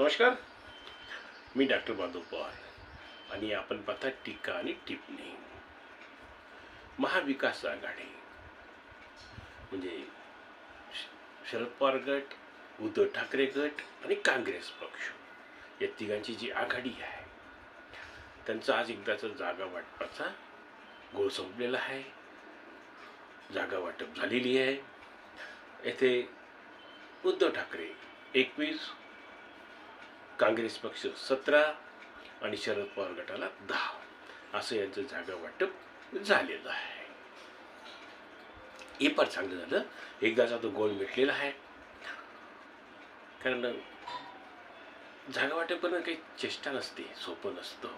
नमस्कार. मी डॉक्टर माधव पवार आणि आपण पाहता टीका आणि टिप्पणी. महाविकास आघाडी. म्हणजे श- शरद पवार गट उद्धव ठाकरे गट आणि काँग्रेस पक्ष. या तिघांची जी आघाडी आहे त्यांचा आज एकदाचा जागा वाटपाचा गोळ संपलेला आहे. जागा वाटप झालेली आहे. येथे उद्धव ठाकरे एकवीस काँग्रेस पक्ष सतरा आणि शरद पवार गटाला दहा. असं यांचं जागा वाटप झालेलं आहे. हे पण चांगलं झालं. एकदाचा तो गोल मिटलेला आहे. कारण जागा वाटप करणं काही चेष्टा नसते सोपं नसतं.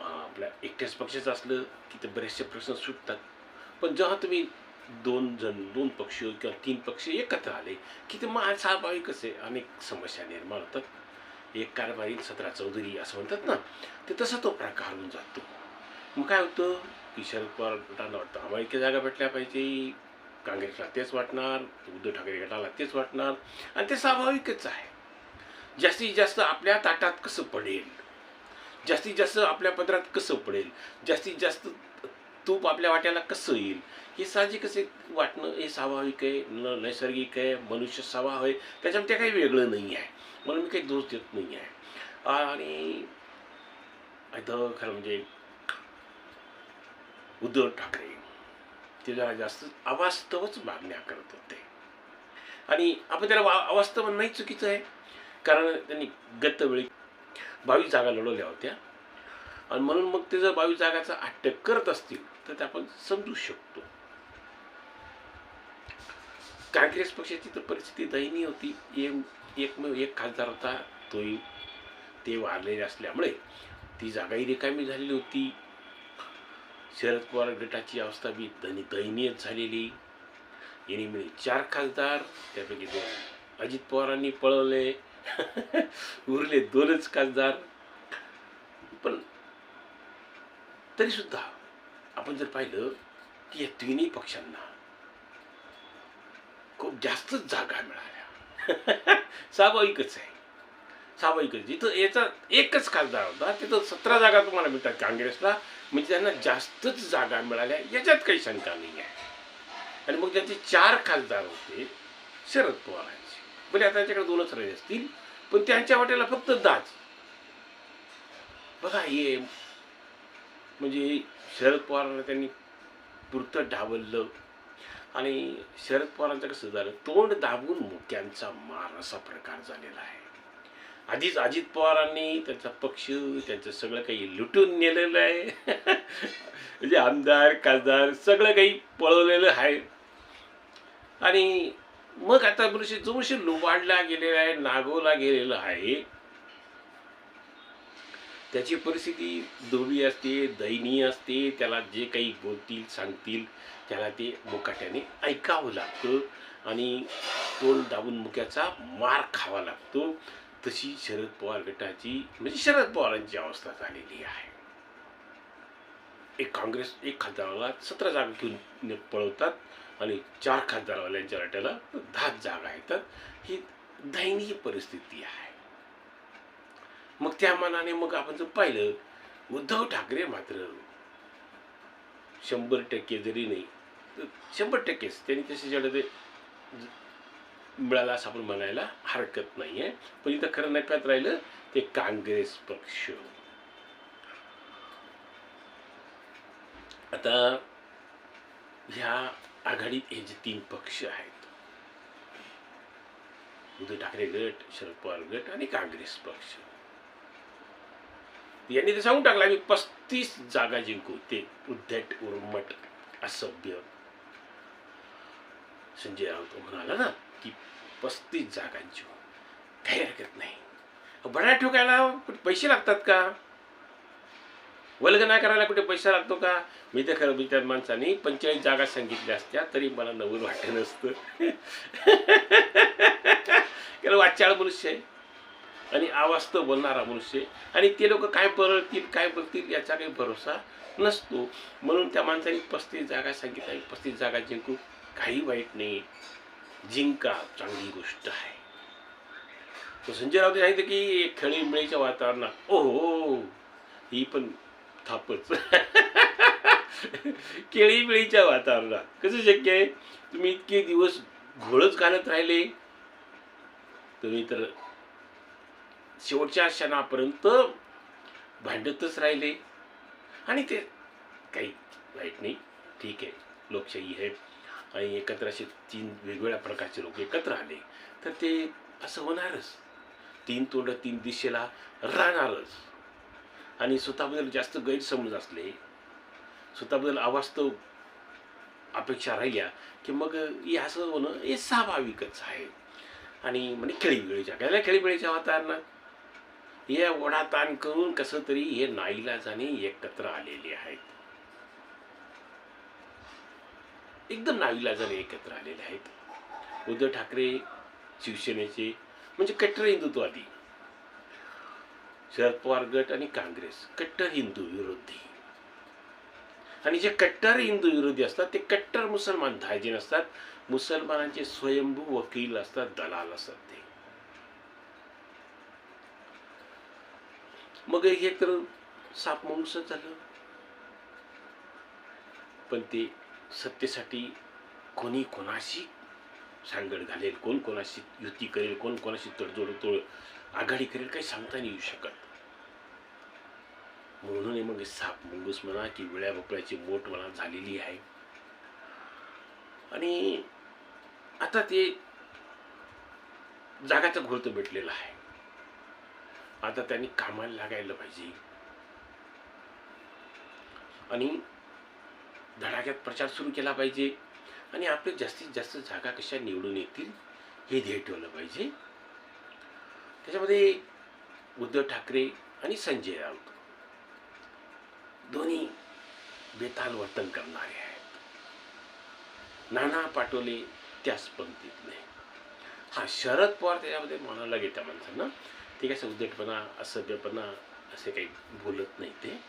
आपल्या एकट्याच पक्षाचं असलं की ते बरेचसे प्रश्न सुटतात. पण जेव्हा तुम्ही दोन जण दोन पक्ष किंवा तीन पक्ष एकत्र आले की ते महा स्वाभाविकच आहे अनेक समस्या निर्माण होतात. एक कारभारील सतरा चौधरी असं म्हणतात ना ते तसा तो प्रकार होऊन जातो. मग काय होतं? की शरद वाटतं आम्हाला इतक्या जागा भेटल्या पाहिजे. काँग्रेसला तेच वाटणार उद्धव ठाकरे गटाला तेच वाटणार आणि ते स्वाभाविकच आहे. जास्तीत जास्त आपल्या ताटात कसं पडेल? जास्तीत जास्त आपल्या पदरात कसं पडेल? जास्तीत जास्त तूप आपल्या वाट्याला कसं येईल? हे साहजिकच एक वाटणं हे स्वाभाविक आहे न नैसर्गिक आहे मनुष्य स्वभाव आहे त्याच्यामध्ये काही वेगळं नाही आहे. म्हणून मी काही दोष देत नाही आहे. आणि इथं खरं म्हणजे उद्धव ठाकरे ते जरा जास्त अवास्तवच मागण्या करत होते. आणि आपण त्याला वा अवास्तव नाही चुकीचं आहे. कारण त्यांनी गतवेळी बावीस जागा लढवल्या होत्या. आणि म्हणून मग ते जर बावीस जागाचा अटक करत असतील तर ते आपण समजू शकतो. काँग्रेस पक्षाची तर परिस्थिती दयनीय होती. एक एकमेव एक खासदार होता तोही ते वारलेले असल्यामुळे ती जागाही रिकामी झालेली होती. शरद पवार गटाची अवस्था बी दनी दयनीय झालेली. यांनी मिळून चार खासदार त्यापैकी दोन अजित पवारांनी पळवले. उरले दोनच खासदार. पण तरी सुद्धा आपण जर पाहिलं की या तिन्ही पक्षांना खूप जास्तच जागा मिळाल्या. स्वाभाविकच आहे. स्वाभाविकच जिथं याचा एकच खासदार होता तिथं सतरा जागा तुम्हाला मिळतात काँग्रेसला. म्हणजे त्यांना जास्तच जागा मिळाल्या. याच्यात काही शंका नाही आहे. आणि मग त्यांचे चार खासदार होते शरद पवारांचे म्हणजे आता त्यांच्याकडे दोनच राहिले असतील पण त्यांच्या वाट्याला फक्त दाच. बघा हे म्हणजे शरद पवारांना त्यांनी पुरतं डावललं. आणि शरद पवारांचं कसं झालं तोंड दाबून मुक्यांचा मार असा प्रकार झालेला आहे. आधीच अजित पवारांनी त्यांचा पक्ष त्यांचं सगळं काही लुटून नेलेलं आहे. म्हणजे आमदार खासदार सगळं काही पळवलेलं आहे. आणि मग आता मनुष्य जोशी लुबाडला गेलेला आहे नागवला गेलेला आहे. त्याची परिस्थिती दुर्वी असते दयनीय असते. त्याला जे काही बोलतील सांगतील त्याला ते मुकाट्याने ऐकावं लागतं आणि तोंड दाबून मुक्याचा मार खावा लागतो. तशी शरद पवार गटाची म्हणजे शरद पवारांची अवस्था झालेली आहे. एक काँग्रेस एक खासदाराला सतरा जागा घेऊन पळवतात आणि चार खासदारवाल्यांच्या रट्याला दहा जागा येतात. ही दयनीय परिस्थिती आहे. मग त्या मानाने मग आपण जर पाहिलं उद्धव ठाकरे मात्र शंभर टक्के जरी नाही तर शंभर टक्केच त्यांनी त्याच्याकडे ते मिळाला असं आपण म्हणायला हरकत नाही आहे पण इथं खरं नक्यात राहिलं ते काँग्रेस पक्ष. आता ह्या आघाडीत हे जे तीन पक्ष आहेत उद्धव ठाकरे गट शरद पवार गट आणि काँग्रेस पक्ष. यांनी ते सांगून टाकलं आम्ही पस्तीस जागा जिंकू ते उद्धट उर्मट असभ्य. संजय राऊत म्हणाला ना की पस्तीस जागांची काही हरकत नाही. बड्या ठोकायला कुठे पैसे लागतात का? वल्गना करायला कुठे पैसा लागतो का? मी तर खरं त्या माणसाने पंचेचाळीस जागा सांगितल्या असत्या तरी मला नवल वाटत नसतं. कारण वाचाळ मनुष्य आहे. आणि अवास्तव बोलणारा मनुष्य. आणि ते लोक काय परळतील काय बघतील याचा काही भरोसा नसतो. म्हणून त्या माणसाने पस्तीस जागा सांगितल्या पस्तीस जागा जिंकू काही वाईट नाही. जिंका चांगली गोष्ट आहे. संजय राऊत सांगितलं की खेळीमेळीच्या वातावरणात. ओहो हो ही पण थापच. केळीमेळीच्या वातावरणात. कसं शक्य आहे? तुम्ही इतके दिवस घोळच घालत राहिले तुम्ही तर शेवटच्या क्षणापर्यंत भांडतच राहिले. आणि ते काही वाईट नाही. ठीक आहे. लोकशाही आहे आणि एकत्र असे तीन वेगवेगळ्या प्रकारचे लोक एकत्र आले. तर ते असं होणारच. तीन तोंड तीन दिशेला राहणारच. आणि स्वतःबद्दल जास्त गैरसमज असले स्वतःबद्दल अवास्तव अपेक्षा राहिल्या की मग हे असं होणं हे स्वाभाविकच आहे. आणि म्हणजे खेळीवेळीच्या खेळीवेळीच्या वातावरणात हे ओढाताण करून कसं तरी हे नाईलाजाने एकत्र आलेले आहेत. एकदम नाईलाजाने एकत्र आलेले आहेत. उद्धव ठाकरे शिवसेनेचे म्हणजे कट्टर हिंदुत्ववादी शरद पवार गट आणि काँग्रेस कट्टर हिंदू विरोधी. आणि जे कट्टर हिंदू विरोधी असतात ते कट्टर मुसलमान धायजीन असतात मुसलमानांचे स्वयंभू वकील असतात दलाल असतात ते. मग हे तर साप माणूस झालं. पण ते सत्तेसाठी कोणी कोणाशी सांगड घालेल कोण कोणाशी युती करेल कोण कोणाशी तडजोड तोड आघाडी करेल काही सांगता नाही येऊ शकत. म्हणूनही मग साप मुंगूस म्हणा की विळ्या भोपळ्याची बोट म्हणा झालेली आहे. आणि आता ते जागाचं घोळतं भेटलेलं आहे. आता त्यांनी कामाला लागायला पाहिजे. आणि धडाक्यात प्रचार सुरू केला पाहिजे. आणि आपले जास्तीत जास्त जागा कशा निवडून येतील हे ध्येय ठेवलं पाहिजे. त्याच्यामध्ये उद्धव ठाकरे आणि संजय राऊत दोन्ही बेताल वर्तन करणारे आहेत. नाना पाटोले त्याच पंक्तीतले हा शरद पवार त्याच्यामध्ये म्हणायला घेत्या माणसांना ठीक आहे उद्धटपणा असभ्यपणा असे काही बोलत नाही ते.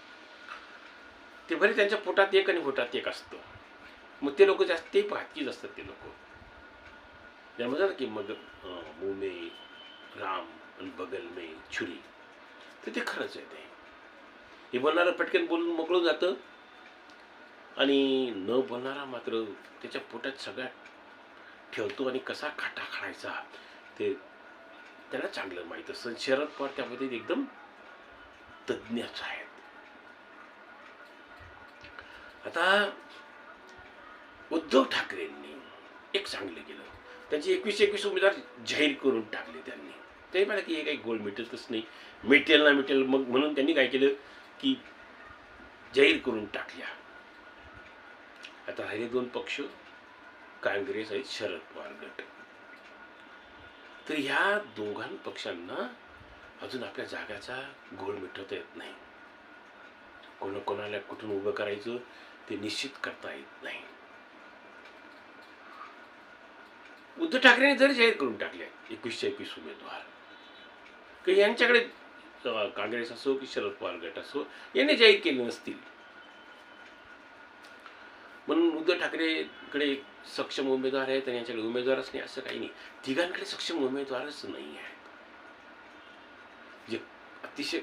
ते बरे त्यांच्या पोटात एक आणि पोटात एक असतं. मग ते लोक जास्त ते पाहकीच असतात ते लोक. त्यामध्ये ना की मग मुमे राम आणि बगल मे छुरी तर ते खरंच आहे ते. हे बोलणारं पटकन बोलून मोकळून जातं. आणि न बोलणारा मात्र त्याच्या पोटात सगळ्यात ठेवतो आणि कसा खाटा खायचा ते त्याला चांगलं माहीत असतं. शरद पवार त्यामध्ये एकदम तज्ज्ञच आहेत. आता उद्धव ठाकरेंनी एक चांगलं केलं. त्यांचे एकवीस एकवीस उमेदवार जाहीर करून टाकले त्यांनी. ते म्हणा की हे काही गोल मिटतच नाही. मिटेल ना मिटेल मग म्हणून त्यांनी काय केलं की जाहीर करून टाकल्या. आता राहिले दोन पक्ष काँग्रेस आणि शरद पवार गट. तर ह्या दोघां पक्षांना अजून आपल्या जागाचा घोळ मिटवता येत नाही. कोणा कोणाला कुठून उभं करायचं ते निश्चित करता येत नाही. उद्धव ठाकरेने जरी जाहीर करून टाकले एकवीसशे एकवीस उमेदवार की यांच्याकडे काँग्रेस असो की शरद पवार गट असो यांनी जाहीर केले नसतील. म्हणून उद्धव ठाकरेकडे सक्षम उमेदवार आहेत आणि यांच्याकडे उमेदवारच नाही असं काही नाही. तिघांकडे सक्षम उमेदवारच नाही आहेत जे अतिशय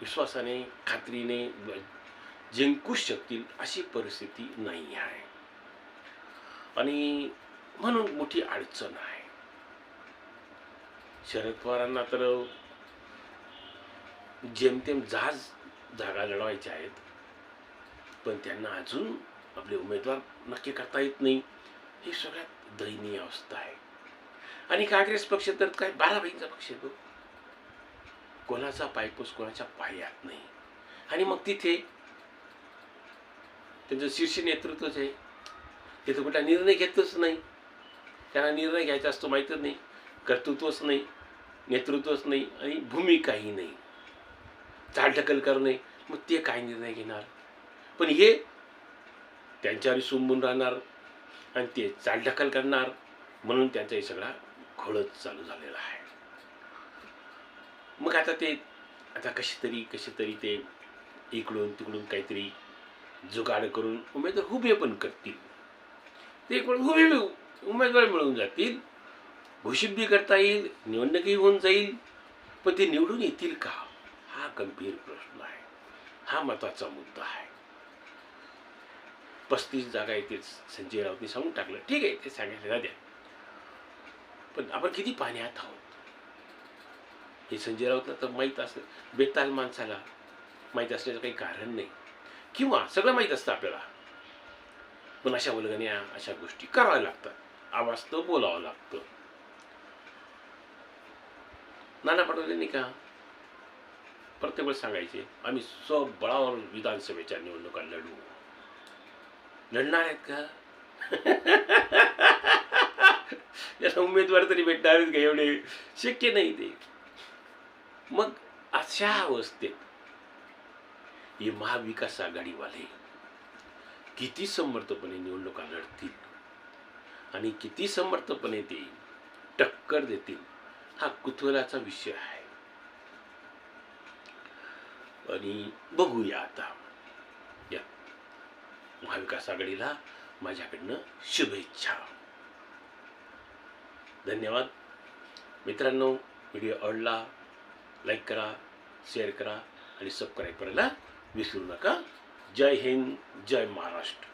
विश्वासाने खात्रीने जिंकूच शकतील अशी परिस्थिती नाही आहे. आणि म्हणून मोठी अडचण आहे. शरद पवारांना तर जेमतेम जहाज जागा लढवायच्या आहेत पण त्यांना अजून आपले उमेदवार नक्की करता येत नाही. ही सगळ्यात दयनीय अवस्था आहे. आणि काँग्रेस पक्ष तर काय बारा बहिणीचा पक्ष आहे तो. कोणाचा पायपूस कोणाच्या पायात नाही. आणि मग तिथे त्यांचं शीर्ष नेतृत्वच आहे. तिथं कुठला निर्णय घेतच नाही. त्यांना निर्णय घ्यायचा असतो माहीतच नाही. कर्तृत्वच नाही नेतृत्वच नाही आणि भूमिकाही नाही. चालढकल करणे मग ते काय निर्णय घेणार? पण हे त्यांच्यावर सुंबून राहणार आणि ते चालढकल करणार. म्हणून त्यांचा हे सगळा घोळच चालू झालेला आहे. मग आता ते आता कशी तरी कशी तरी ते इकडून तिकडून काहीतरी जुगाड करून उमेदवार हुबे पण करतील. ते इकडून हुबे उमेदवार मिळून जातील. घोषित बी करता येईल निवडणुकही होऊन जाईल. पण ते निवडून येतील का? हा गंभीर प्रश्न आहे. हा महत्त्वाचा मुद्दा आहे. पस्तीस जागा येतील संजय राऊतने सांगून टाकलं. ठीक आहे ते सांगायला द्या. पण आपण किती पाण्यात आहोत? हे संजय राऊतला तर माहीत असतं बेताल माणसाला माहीत असण्याचं काही कारण नाही. किंवा सगळं माहीत असतं आपल्याला. पण अशा वल्गण्या अशा गोष्टी कराव्या लागतात. आवाज तर बोलावं लागतं. नाना पटोलेंनी का? प्रत्येक वेळेस सांगायचे आम्ही स्वबळावर विधानसभेच्या निवडणुका लढू. लढणार आहेत का याला उमेदवार तरी भेटणार आहेत का एवढे? शक्य नाही ते. मग अशा अवस्थेत हे महाविकास आघाडीवाले किती समर्थपणे निवडणुका लढतील आणि किती समर्थपणे ते टक्कर देतील हा कुतूहलाचा विषय आहे. आणि बघूया आता. महाविकास आघाडीला माझ्याकडनं शुभेच्छा. धन्यवाद. मित्रांनो व्हिडिओ आवडला लाईक करा शेअर करा आणि सबस्क्राईब करायला विसरू नका. जय हिंद जय महाराष्ट्र.